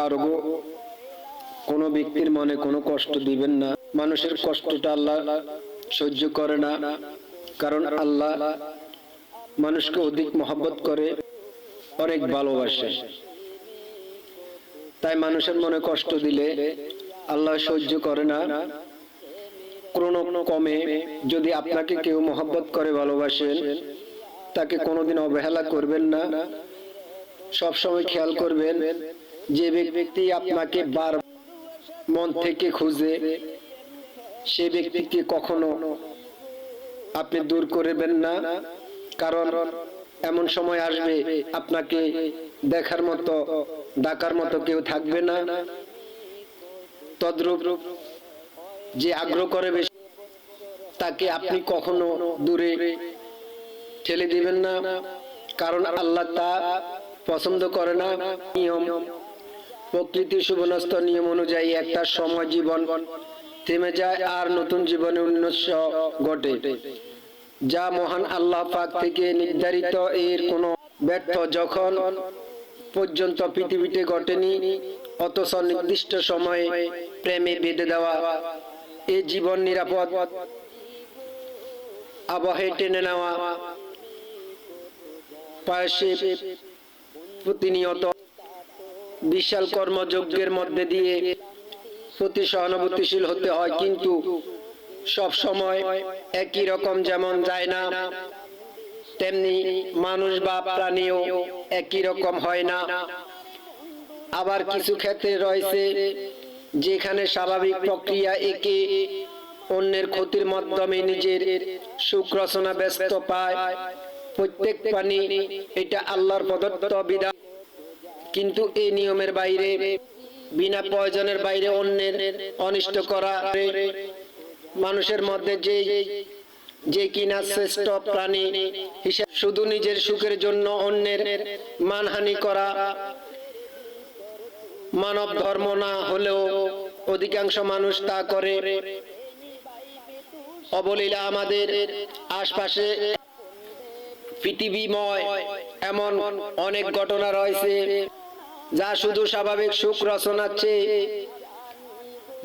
কারও কোনো ব্যক্তির মনে কোনো কষ্ট দিবেন না। মানুষের কষ্টটা আল্লাহ সহ্য করে না। কারণ আল্লাহ মানুষকে অধিক মহব্বত করে, অনেক ভালোবাসে। তাই মানুষের মনে কষ্ট দিলে আল্লাহ সহ্য করে না। কমে যদি আপনাকে কেউ মহব্বত করে, ভালোবাসেন, তাকে কোনোদিন অবহেলা করবেন না। সবসময় খেয়াল করবেন যে ব্যক্তি আপনাকে বার মন থেকে খুঁজে, সে ব্যক্তিকে কখনো আপনি দূর করবেন না। কারণ এমন সময় আসবে, আপনাকে দেখার মতো, ডাকার মতো কেউ থাকবে না। তদ্রূপ যে আগ্রহ করে বেশি, তাকে আপনি কখনো দূরে ঠেলে দিবেন না। কারণ আল্লাহ তা পছন্দ করে না। নিয়ম প্রকৃতি সুবনস্ত নিয়ম অনুযায়ী একটা সময় জীবন থেমে যায় আর নতুন জীবনে উন্মেষ ঘটে। যা মহান আল্লাহ পাক থেকে নির্ধারিত এর কোনো ব্যর্থ যখন পর্যন্ত পৃথিবীতে ঘটেনি, অথচ নির্দিষ্ট সময়ে প্রেমে বেঁধে দেওয়া এ জীবন নিরাপদ। আবহে টেনে নেওয়া পাশে প্রতিনিয়ত বিশাল কর্মযজ্ঞের মধ্যে দিয়ে প্রতি সহানুভূতিশীল হতে হয়, কিন্তু সব সময় একই রকম যেমন যায় না, তেমনি মানুষ বা প্রাণীও একই রকম হয় না। আবার কিছু ক্ষেত্রে রয়েছে যেখানে স্বাভাবিক প্রক্রিয়া একে অন্যের ক্ষতির মাধ্যমে নিজের সুখ রচনা ব্যস্ত পায়। প্রত্যেক প্রাণী এটা আল্লাহর প্রদত্ত বিধান। কিন্তু এই নিয়মের বাইরে, বিনা প্রয়োজনের বাইরে অন্যের অনিষ্ট করা মানুষের মধ্যে যে যে কিনা শ্রেষ্ঠ প্রাণী হিসেবে শুধু নিজের সুখের জন্য অন্যের মানহানি করা মানব ধর্ম না হলেও অধিকাংশ মানুষ তা করে। অবলীলা আমাদের আশপাশে পৃথিবীময় এমন অনেক ঘটনা রয়েছে যা শুধু স্বাভাবিক সুখ রচনার চেয়ে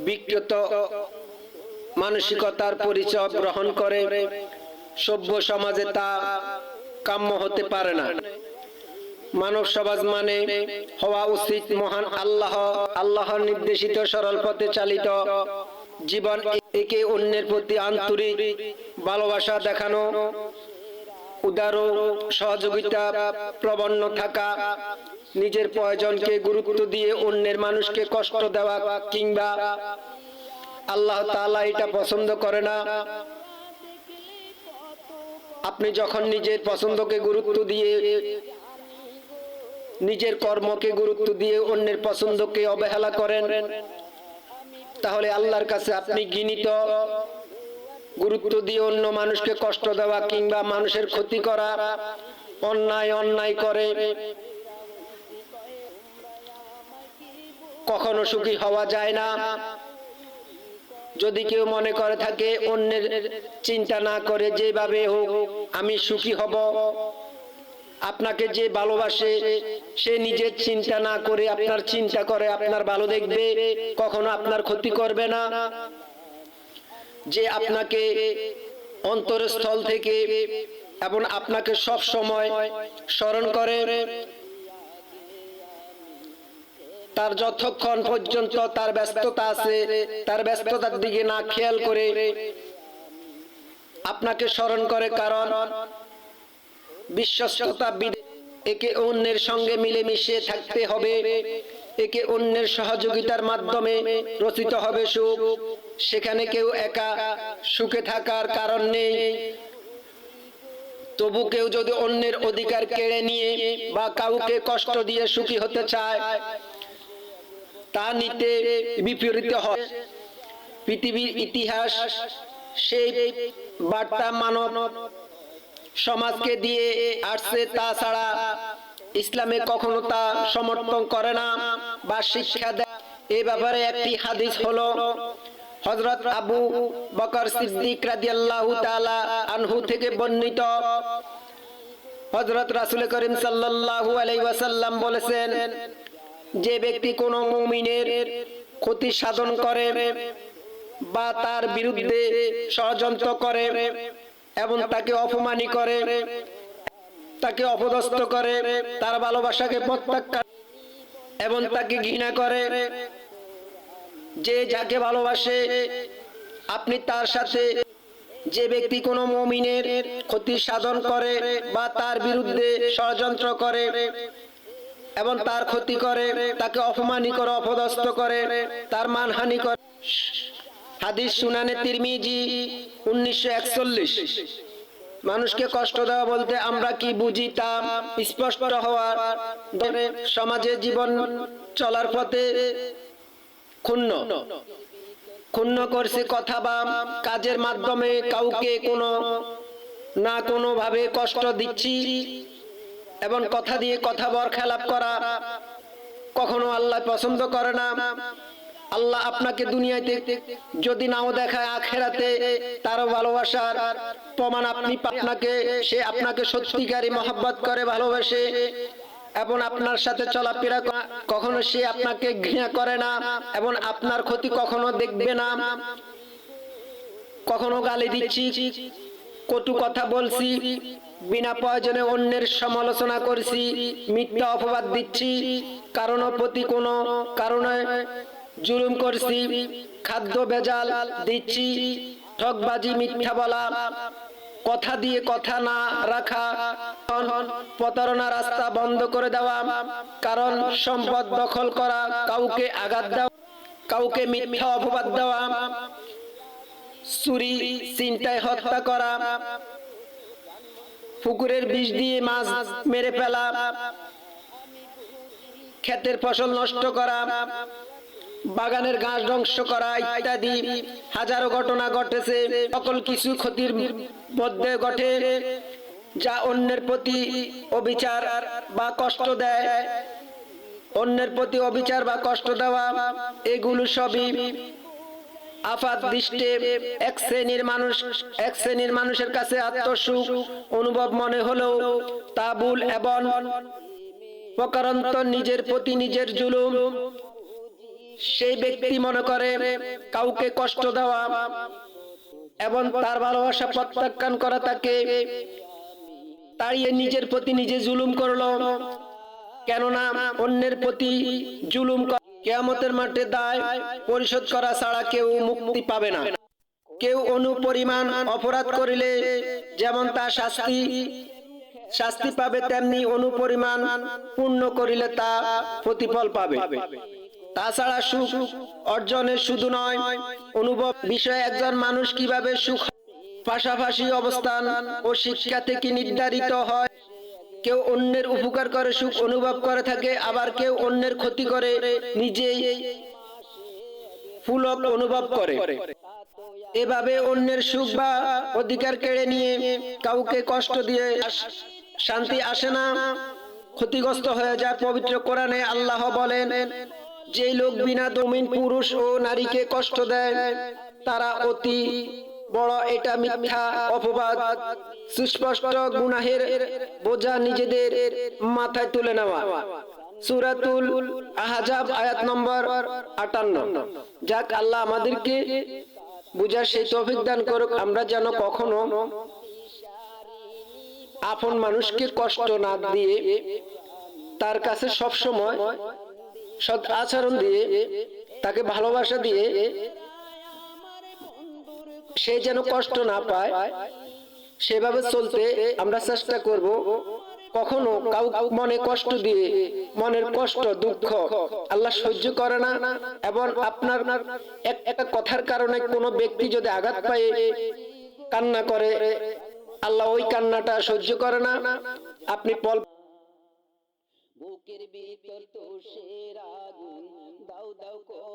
বিকৃত মানসিকতার পরিচয় গ্রহণ করে। সভ্য সমাজে তা কাম্য হতে পারে না। মানব সমাজ মানে হওয়া উচিত মহান আল্লাহ। আল্লাহর নির্দেশিত সরল পথে চালিত জীবন একে অন্যের প্রতি আন্তরিক ভালোবাসা দেখানো। উদার সহযোগিতা, প্রবন্ন থাকা, নিজের প্রয়োজনকে গুরুত্ব দিয়ে অন্যের মানুষকে কষ্ট দেওয়া কিংবা আল্লাহ তাআলা এটা পছন্দ করে না। আপনি যখন নিজের পছন্দকে গুরুত্ব দিয়ে, নিজের কর্মকে গুরুত্ব দিয়ে অন্যের পছন্দকে অবহেলা করেন, তাহলে আল্লাহর কাছে আপনি গিনিত গুরুত্ব দিয়ে অন্য মানুষকে কষ্ট দেওয়া কিংবা মানুষের ক্ষতি করা, অন্যায় অন্যায় করে, কখনো সুখী হওয়া যায় না। যদি কেউ মনে করে থাকে, অন্যের চিন্তা না করে যেভাবে হোক আমি সুখী হব, আপনাকে যে ভালোবাসে, সে নিজের চিন্তা না করে আপনার চিন্তা করে আপনার ভালো দেখবে, কখনো আপনার ক্ষতি করবে না। যে আপনাকে অন্তরস্থল থেকে এবং আপনাকে সব সময় স্মরণ করে, তার যতক্ষণ পর্যন্ত তার ব্যস্ততা আছে, তার ব্যস্ততার দিকে না খেয়াল করে আপনাকে স্মরণ করে, কারণ বিশ্বস্ততা একে অন্যের সঙ্গে মিলেমিশে থাকতে হবে। একে অন্যের সহযোগিতার মাধ্যমে রচিত হবে সুখ। সেখানে কেউ একা সুখে থাকার কারণ নেই। তবু কেউ যদি অন্যের অধিকার কেড়ে নিয়ে বা কাউকে কষ্ট দিয়ে সুখী হতে চায়, তা নিতে বিপরীত হয়। পৃথিবীর ইতিহাস সেই বার্তা মানব সমাজকে দিয়ে আসছে। তাছাড়া ইসলামে কখনো তা সমর্থন করে না বা শিক্ষা দেয়। এ ব্যাপারে একটি হাদিস হলো হজরত আবু বকর সিদ্দিক রাদিয়াল্লাহু তাআলা আনহু থেকে বর্ণিত। হজরত রাসূল করিম সাল্লাল্লাহু আলাইহি ওয়াসাল্লাম বলেছেন, যে ব্যক্তি কোনো মুমিনের ক্ষতি সাধন করে বা তার বিরুদ্ধে ষড়যন্ত্র করে এবং তাকে অপমানি করে তাকে অপদস্থ করে, তার ভালোবাসাকে প্রত্যাখ্যান এবং তাকে ঘৃণা করে। যে যাকে ভালোবাসে, আপনি তার সাথে যে ব্যক্তি কোনো মমিনের ক্ষতি সাধন করে বা তার বিরুদ্ধে ষড়যন্ত্র করে এবং তার ক্ষতি করে, তাকে অপমানি করে, অপদস্থ করে, তার মানহানি করে। হাদিস শুনানে তিরমিজি উনিশশো একচল্লিশ। মানুষকে কষ্ট দেওয়া বলতে আমরা কি বুঝি তা স্পষ্ট হওয়ার সমাজে জীবন চলার পথে ক্ষুণ্ণ। ক্ষুণ্ণ করছে কথা বা কাজের মাধ্যমে কাউকে কোনো না কোনো ভাবে কষ্ট দিচ্ছি এবং কথা দিয়ে কথা বর খেলাপ করা কখনো আল্লাহ পছন্দ করে না। আল্লাহ আপনাকে দুনিয়াতে যদি নাও দেখায় আখেরাতে, তার ভালোবাসার প্রমাণ আপনি আপনাকে, সে আপনাকে সত্যিকারী মহব্বত করে, ভালোবাসে এবং আপনার সাথে চলাফেরা কখনো সে আপনাকে ঘৃণা করে না এবং আপনার ক্ষতি কখনো দেখবে না। কখনো গালি দিচ্ছি, কটু কথা বলছি, বিনা প্রয়োজনে অন্যের সমালোচনা করছি, মিথ্যা অপবাদ দিচ্ছি, কারণ প্রতি কোনো কারণে জুলুম করছি, খাদ্য ভেজাল দিচ্ছি ঠকবাজি মিথ্যা বলা, কথা দিয়ে কথা না রাখা প্রতারণা রাস্তা বন্ধ করে দেওয়া, কারণ সম্পদ দখল করা, কাউকে আঘাত দেওয়া, কাউকে মিথ্যা অপবাদ দেওয়া, চুরি চিন্তায় হত্যা করা, পুকুরের বিষ দিয়ে মাছ মেরে ফেলা, ক্ষেতের ফসল নষ্ট করা বাগানের ঘাস ধ্বংস করা ইত্যাদি হাজারো ঘটনা ঘটেছে। সকল কিছু ক্ষতির মধ্যে ঘটে যা অন্যের প্রতি অবিচার বা কষ্ট দেয়। অন্যের প্রতি অবিচার বা কষ্ট দেওয়া, এগুলো সবই আফাত দৃষ্টে এক শ্রেণির মানুষ এক শ্রেণির মানুষের কাছে আত্মসুখ অনুভব মনে হলেও তা ভুল এবং প্রকারান্ত নিজের প্রতি নিজের জুলুম সেই ব্যক্তি মনে করে কাউকে কষ্ট দেওয়া এবং তার ভালোবাসা প্রত্যাখ্যান করা তাকে তাড়িয়ে নিজের প্রতি নিজে জুলুম করল। কেননা অন্যের প্রতি জুলুম কেয়ামতের মাঠে দায় পরিশোধ করা ছাড়া কেউ মুক্তি পাবে না। কেউ অনুপরিমাণ অপরাধ করিলে যেমন তা শাস্তি শাস্তি পাবে, তেমনি অনুপরিমাণ পূর্ণ করিলে তা প্রতিফল পাবে। তাছাড়া সুখ অর্জনের শুধু নয়, অনুভব বিষয়ে একজন মানুষ কীভাবে সুখ পাশাপাশি অবস্থান ও শিক্ষা থেকে নির্ধারিত হয়। কেউ অন্যের উপকার করে, সুখ অনুভব করে থাকে, আবার কেউ অন্যের ক্ষতি করে, নিজেই ফুলক অনুভব করে। এভাবে অন্যের সুখ বা অধিকার কেড়ে নিয়ে কাউকে কষ্ট দিয়ে শান্তি আসে না, ক্ষতিগ্রস্ত হয়ে যায়। পবিত্র কোরআনে আল্লাহ বলেন যে লোক বিনা দমিন পুরুষ ও নারীকে কষ্ট দেয়, তারা অতি বড় এটা মিথ্যা অপবাদ, সুস্পষ্ট গুনাহের বোঝা নিজেদের মাথায় তুলে নেওয়া। সুরাতুল আহাজাব আয়াত নম্বর আটান্ন। যাক, আল্লাহ আমাদেরকে বুঝার সেই তৌফিক দান করুক, আমরা যেন কখনো আপন মানুষকে কষ্ট না দিয়ে তার কাছে সব সময় সৎ আচরণ দিয়ে, তাকে ভালোবাসা দিয়ে সে যেন কষ্ট না পায়, সেভাবে চলতে আমরা চেষ্টা করব। কখনো কাউ মনে কষ্ট দিয়ে, মনের কষ্ট, দুঃখ আল্লাহ সহ্য করে না, এবং আপনার এক একটা কথার কারণে কোনো ব্যক্তি যদি আঘাত পায়, কান্না করে, আল্লাহ ওই কান্নাটা সহ্য করে না। আপনি পল বুকের ভিতর তোষের আগুন दौको